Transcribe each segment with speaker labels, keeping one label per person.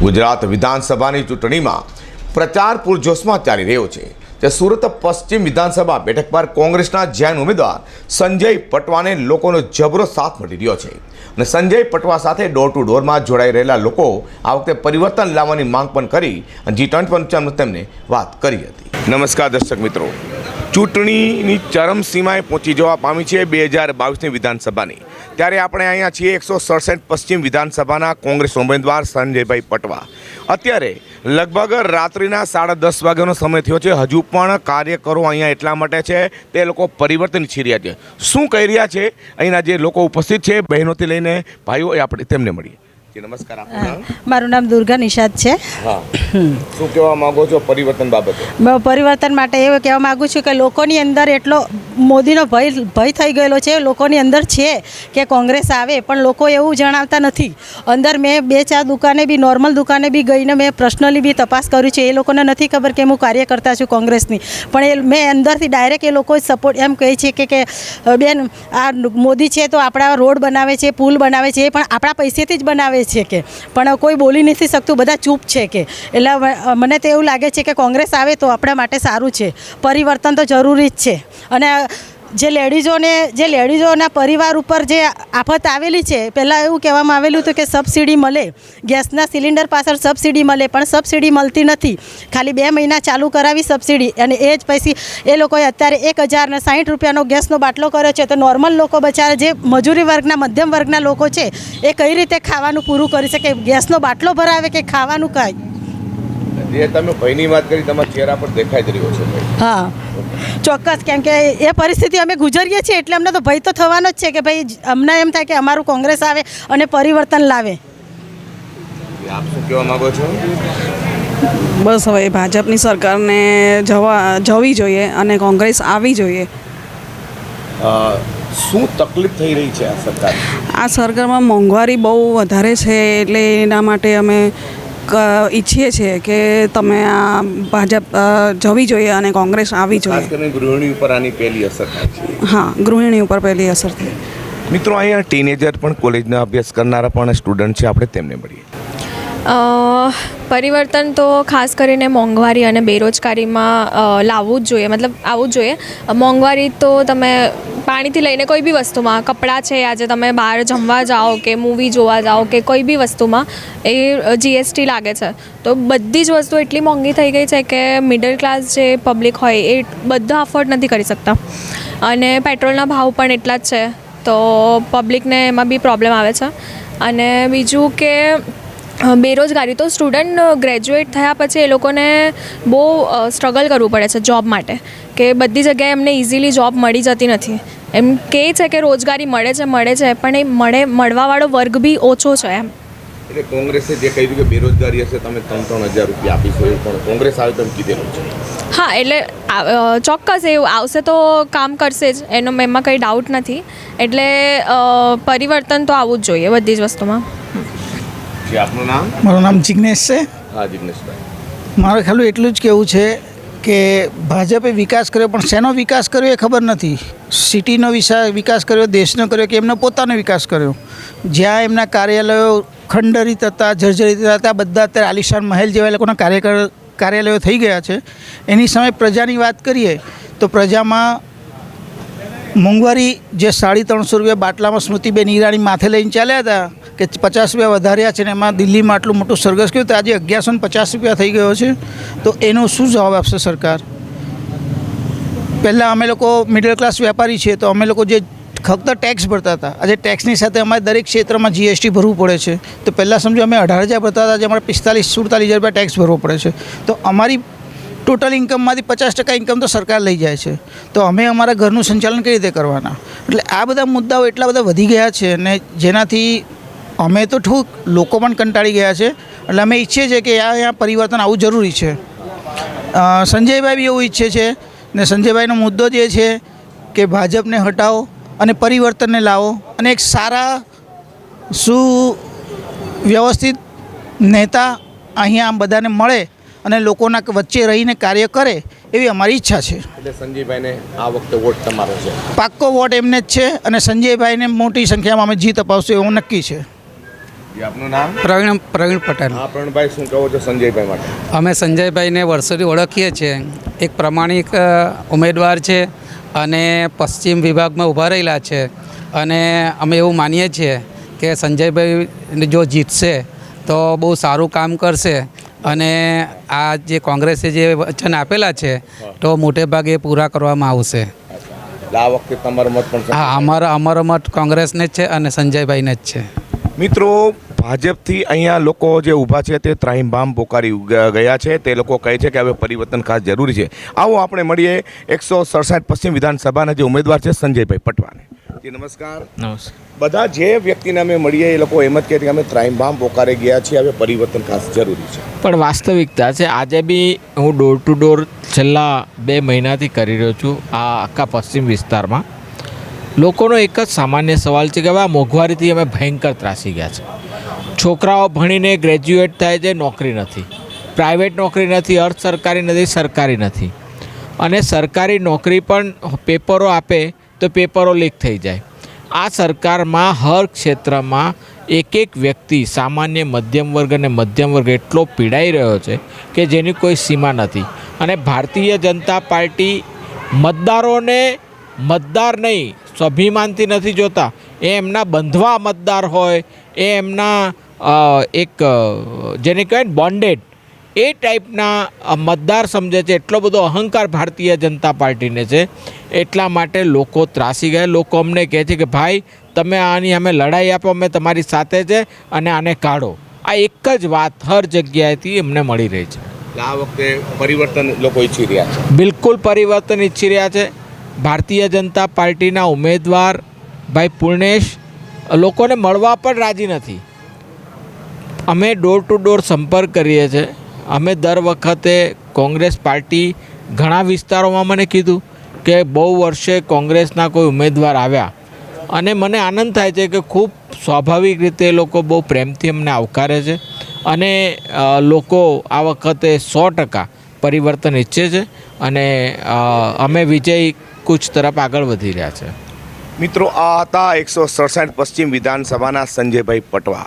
Speaker 1: ગુજરાત વિધાનસભાની ચૂંટણીમાં પ્રચાર પૂરજોશમાં ચાલી રહ્યો છે તે સુરત પશ્ચિમ વિધાનસભા બેઠક પર કોંગ્રેસના જૈન ઉમેદવાર સંજય પટવાને લોકોનો જબરો સાથ મળી રહ્યો છે. અને સંજય પટવા સાથે ડોર ટુ ડોરમાં જોડાઈ રહેલા લોકો આ વખતે પરિવર્તન લાવવાની માંગ પણ કરી અને જી ટ્વેન્ટી પણ તેમને વાત કરી હતી. નમસ્કાર દર્શક મિત્રો. ચૂંટણીની ચરમસીમાએ પહોંચી જવા પામી છે બે હજાર બાવીસની વિધાનસભાની. ત્યારે આપણે અહીંયા છીએ એકસો સડસઠ પશ્ચિમ વિધાનસભાના કોંગ્રેસ ઉમેદવાર સંજયભાઈ પટવા. અત્યારે લગભગ રાત્રિના સાડા દસ વાગ્યાનો સમય થયો છે. હજુ પણ કાર્યકરો અહીંયા એટલા માટે છે, તે લોકો પરિવર્તન ઈચ્છી રહ્યા છે. શું કહી રહ્યા છે? અહીંના જે લોકો ઉપસ્થિત છે, બહેનોથી લઈને ભાઈઓ એ આપણે તેમને મળીએ. જી નમસ્કાર
Speaker 2: મારું નામ દુર્ગા નિષાદ છે.
Speaker 1: હા. શું કહેવા માંગો છો પરિવર્તન બાબતે?
Speaker 2: પરિવર્તન માટે એવું કહેવા માગું છું કે લોકોની અંદર એટલો મોદીનો ભય ભય થઈ ગયેલો છે લોકોની અંદર છે કે કોંગ્રેસ આવે પણ લોકો એવું જણાવતા નથી. અંદર મેં બે ચાર દુકાને બી નોર્મલ દુકાને બી ગઈને મેં પર્સનલી બી તપાસ કર્યું છે. એ લોકોને નથી ખબર કે હું કાર્યકર્તા છું કોંગ્રેસની. પણ એ મેં અંદરથી ડાયરેક્ટ એ લોકો સપોર્ટ એમ કહે છે કે કે બેન આ મોદી છે તો આપણા રોડ બનાવે છે પુલ બનાવે છે એ પણ આપણા પૈસેથી જ બનાવે છે કે. પણ કોઈ બોલી નથી શકતું, બધા ચૂપ છે કે. એટલે મને તો એવું લાગે છે કે કોંગ્રેસ આવે તો આપણા માટે સારું છે. પરિવર્તન તો જરૂરી જ છે. અને જે લેડીઝોને જે લેડીઝોના પરિવાર ઉપર જે આફત આવેલી છે પહેલાં એવું કહેવામાં આવેલું હતું કે સબસિડી મળે ગેસના સિલિન્ડર પાછળ સબસિડી મળે પણ સબસિડી મળતી નથી. ખાલી બે મહિના ચાલુ કરાવી સબસિડી અને એ જ પછી એ લોકોએ અત્યારે એક હજારને સાહીઠ રૂપિયાનો ગેસનો બાટલો કર્યો છે. તો નોર્મલ લોકો બચારા જે મજૂરી વર્ગના મધ્યમ વર્ગના લોકો છે એ કઈ રીતે ખાવાનું પૂરું કરી શકે? ગેસનો બાટલો ભરાવે કે ખાવાનું કાંઈ?
Speaker 1: જે તમે ભયની વાત કરી તમારા ચહેરા પર દેખાઈ જ રહ્યો છે.
Speaker 2: હા. ચોક્કસ કેમ કે એ પરિસ્થિતિ અમે ગુજરીએ છીએ એટલે અમને તો ભય તો થવાનો જ છે કે ભાઈ અમને એમ થાય કે અમારું કોંગ્રેસ આવે અને પરિવર્તન લાવે.
Speaker 1: આપ શું કહેવા માંગો છો?
Speaker 3: બસ હવે ભાજપની સરકારને જવા જવી જોઈએ અને કોંગ્રેસ આવી જોઈએ.
Speaker 1: શું તકલીફ થઈ રહી છે આ સરકાર
Speaker 3: આ સરકારમાં મોંઘવારી બહુ વધારે છે એટલે એના માટે અમે ઈચ્છીએ છીએ કે તમે આ ભાજપ જવી જોઈએ અને કોંગ્રેસ આવી
Speaker 1: ખાસ
Speaker 3: જોઈએ.
Speaker 1: ગૃહિણી ઉપર આની પહેલી અસર
Speaker 3: હા ગૃહિણી ઉપર પહેલી અસર થઈ
Speaker 1: મિત્રો અહીંયા ટીનેજર પણ કોલેજના અભ્યાસ કરનારા પણ સ્ટુડન્ટ છે. આપણે તેમને મળીએ.
Speaker 4: પરિવર્તન તો ખાસ કરીને મોંઘવારી અને બેરોજગારીમાં લાવવું જ જોઈએ. મતલબ આવવું જ જોઈએ. મોંઘવારી તો તમે પાણીથી લઈને કોઈ બી વસ્તુમાં, કપડાં છે, આજે તમે બહાર જમવા જાઓ કે મૂવી જોવા જાઓ કે કોઈ બી વસ્તુમાં, એ જીએસટી લાગે છે. તો બધી જ વસ્તુ એટલી મોંઘી થઈ ગઈ છે કે મિડલ ક્લાસ જે પબ્લિક હોય એ બધા અફોર્ડ નથી કરી શકતા. અને પેટ્રોલના ભાવ પણ એટલા જ છે. તો પબ્લિકને એમાં બી પ્રોબ્લેમ આવે છે. અને બીજું કે બેરોજગારી તો સ્ટુડન્ટ ગ્રેજ્યુએટ થયા પછી એ લોકોને બહુ સ્ટ્રગલ કરવું પડે છે જોબ માટે. કે બધી જગ્યાએ એમને ઇઝીલી જોબ મળી જતી નથી. એમ કહે છે કે રોજગારી મળે છે મળે છે પણ એ મળે મળવાવાળો વર્ગ બી ઓછો છે એમ.
Speaker 1: એટલે કોંગ્રેસે જે કહ્યું કે બેરોજગારી હશે તમે ત્રણ ત્રણ હજાર રૂપિયા આપીશું એવું પણ કોંગ્રેસ આવે તેમ કીધેલું છે.
Speaker 4: હા એટલે ચોક્કસ એવું આવશે તો કામ કરશે જ એનો એમાં કંઈ ડાઉટ નથી. એટલે પરિવર્તન તો આવવું જ જોઈએ બધી જ વસ્તુમાં.
Speaker 1: જે આપનું નામ?
Speaker 5: મારું નામ જિગ્નેશ છે.
Speaker 1: હા જિગ્નેશભાઈ
Speaker 5: મારે ખાલી એટલું જ કહેવું છે કે ભાજપે વિકાસ કર્યો પણ શેનો વિકાસ કર્યો એ ખબર નથી. સિટીનો વિકાસ કર્યો દેશનો કર્યો કે એમનો પોતાનો વિકાસ કર્યો? જ્યાં એમના કાર્યાલયો ખંડરિત હતા જર્જરિત હતા બધા અત્યારે આલિશાન મહેલ જેવા લોકોના કાર્યકર કાર્યાલયો થઈ ગયા છે. એની સામે પ્રજાની વાત કરીએ તો પ્રજામાં મોંઘવારી જે સાડી ત્રણસો રૂપિયા બાટલામાં સ્મૃતિબેન ઈરાની માથે લઈને ચાલ્યા હતા કે પચાસ રૂપિયા વધાર્યા છે ને એમાં દિલ્હીમાં આટલું મોટું સરઘસ કર્યું, તો આજે અગિયારસો ને પચાસ રૂપિયા થઈ ગયો છે. તો એનો શું જવાબ આપશે સરકાર? પહેલાં અમે લોકો મિડલ ક્લાસ વેપારી છીએ, તો અમે લોકો જે ફક્ત ટેક્સ ભરતા હતા, આજે ટેક્સની સાથે અમારે દરેક ક્ષેત્રમાં જીએસટી ભરવું પડે છે. તો પહેલાં સમજો અમે અઢાર હજાર ભરતા હતા, આજે અમારે પિસ્તાલીસ, સુડતાલીસ હજાર રૂપિયા ટેક્સ ભરવો પડે છે. તો અમારી ટોટલ ઇન્કમમાંથી પચાસ ટકા ઇન્કમ તો સરકાર લઈ જાય છે. તો અમે અમારા ઘરનું સંચાલન કઈ રીતે કરવાના? એટલે આ બધા મુદ્દાઓ એટલા બધા વધી ગયા છે અને જેનાથી અમે તો ઠૂક લોકો પણ કંટાળી ગયા છે. એટલે અમે ઈચ્છીએ છીએ કે આ અહીંયા પરિવર્તન આવવું જરૂરી છે. સંજયભાઈ બી એવું ઈચ્છે છે ને સંજયભાઈનો મુદ્દો જે છે કે ભાજપને હટાવો અને પરિવર્તનને લાવો અને એક સારા સુવ્યવસ્થિત નેતા અહીંયા આમ બધાને મળે અને લોકોના વચ્ચે રહીને કાર્ય કરે એવી અમારી ઈચ્છા છે.
Speaker 1: એટલે સંજયભાઈને આ વખતે વોટ તમારો છે?
Speaker 5: પાક્કો વોટ એમને જ છે અને સંજયભાઈને મોટી સંખ્યામાં અમે જીત અપાવશું એવું નક્કી છે.
Speaker 1: આપનું નામ?
Speaker 6: પ્રવીણ પ્રવીણ પટેલ.
Speaker 1: હા પ્રવીણભાઈ શું કહો છો સંજયભાઈ માટે?
Speaker 6: અમે સંજયભાઈને વર્ષોથી ઓળખીએ છીએ. એક પ્રમાણિક ઉમેદવાર છે અને પશ્ચિમ વિભાગમાં ઊભા રહેલા છે. અને અમે એવું માનીએ છીએ કે સંજયભાઈ જો જીતશે તો બહુ સારું કામ કરશે. અને આ જે કોંગ્રેસે જે વચન આપેલા છે તો મોટે ભાગે એ પૂરા કરવામાં આવશે.
Speaker 1: આ વખતે તમારો મત પણ
Speaker 6: હા અમારો અમારો મત કોંગ્રેસને જ છે અને સંજયભાઈને જ છે.
Speaker 1: મિત્રો ભાજપથી અહીંયા લોકો જે ઊભા છે તે ત્રાહિમબામ પોકારી ગયા છે. તે લોકો કહે છે કે હવે પરિવર્તન ખાસ જરૂરી છે. આવો આપણે મળીએ એકસો સડસઠ પશ્ચિમ વિધાનસભાના જે ઉમેદવાર છે સંજયભાઈ પટવાને. જી નમસ્કાર.
Speaker 7: નમસ્કાર.
Speaker 1: બધા જે વ્યક્તિને અમે મળીએ એ લોકો એમ જ કહે છે કે અમે ત્રાહિમબામ પોકારે ગયા છીએ હવે પરિવર્તન ખાસ જરૂરી છે.
Speaker 7: પણ વાસ્તવિકતા છે આજે બી હું ડોર ટુ ડોર છેલ્લા બે મહિનાથી કરી રહ્યો છું આ આખા પશ્ચિમ વિસ્તારમાં. લોકોનો એક જ સામાન્ય સવાલ છે કે હવે આ મોંઘવારીથી અમે ભયંકર ત્રાસી ગયા છે. છોકરાઓ ભણીને ગ્રેજ્યુએટ થાય છે, નોકરી નથી. પ્રાઇવેટ નોકરી નથી, અર્ધ સરકારી નથી સરકારી નથી. અને સરકારી નોકરી પણ પેપરો આપે તો પેપરો લીક થઈ જાય. આ સરકારમાં હર ક્ષેત્રમાં એક એક વ્યક્તિ, સામાન્ય મધ્યમ વર્ગ અને મધ્યમ વર્ગ એટલો પીડાઈ રહ્યો છે કે જેની કોઈ સીમા નથી. અને ભારતીય જનતા પાર્ટી મતદારોને મતદાર નહીં, સ્વાભિમાનથી નથી જોતા. એ એમના બંધવા મતદાર હોય, એ એમના એક જેને કહેવાય ને બોન્ડેડ એ ટાઈપના મતદાર સમજે છે એટલો બધો અહંકાર ભારતીય જનતા પાર્ટીને છે. એટલા માટે લોકો ત્રાસી ગયા. લોકો અમને કહે છે કે ભાઈ તમે આની અમે લડાઈ આપો અમે તમારી સાથે છે અને આને કાઢો. આ એક જ વાત હર જગ્યાએથી એમને મળી રહી છે.
Speaker 1: આ વખતે પરિવર્તન લોકો ઈચ્છી રહ્યા છે?
Speaker 7: બિલકુલ પરિવર્તન ઈચ્છી રહ્યા છે. ભારતીય જનતા પાર્ટીના ઉમેદવાર ભાઈ પૂર્ણેશ લોકોને મળવા પણ રાજી નથી. અમે ડોર ટુ ડોર સંપર્ક કરીએ છીએ. અમે દર વખતે કોંગ્રેસ પાર્ટી ઘણા વિસ્તારોમાં મને કીધું કે બહુ વર્ષે કોંગ્રેસના કોઈ ઉમેદવાર આવ્યા. અને મને આનંદ થાય છે કે ખૂબ સ્વાભાવિક રીતે એ લોકો બહુ પ્રેમથી અમને આવકારે છે અને લોકો આ વખતે સો ટકા પરિવર્તન ઈચ્છે છે અને અમે વિજય કૂચ તરફ આગળ વધી રહ્યા છે.
Speaker 1: મિત્રો, આ હતા એકસો સડસઠ પશ્ચિમ વિધાનસભાના સંજયભાઈ પટવા.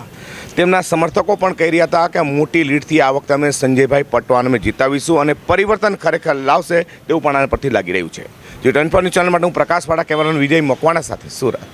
Speaker 1: તેમના સમર્થકો પણ કહી રહ્યા હતા કે મોટી લીડથી આ વખતે અમે સંજયભાઈ પટવાને અમે જીતાવીશું અને પરિવર્તન ખરેખર લાવશે તેવું પણ આના પરથી લાગી રહ્યું છે. જે ટન ચેનલ માટે હું પ્રકાશવાળા કેમેરાનો વિજય મકવાણા સાથે, સુરત.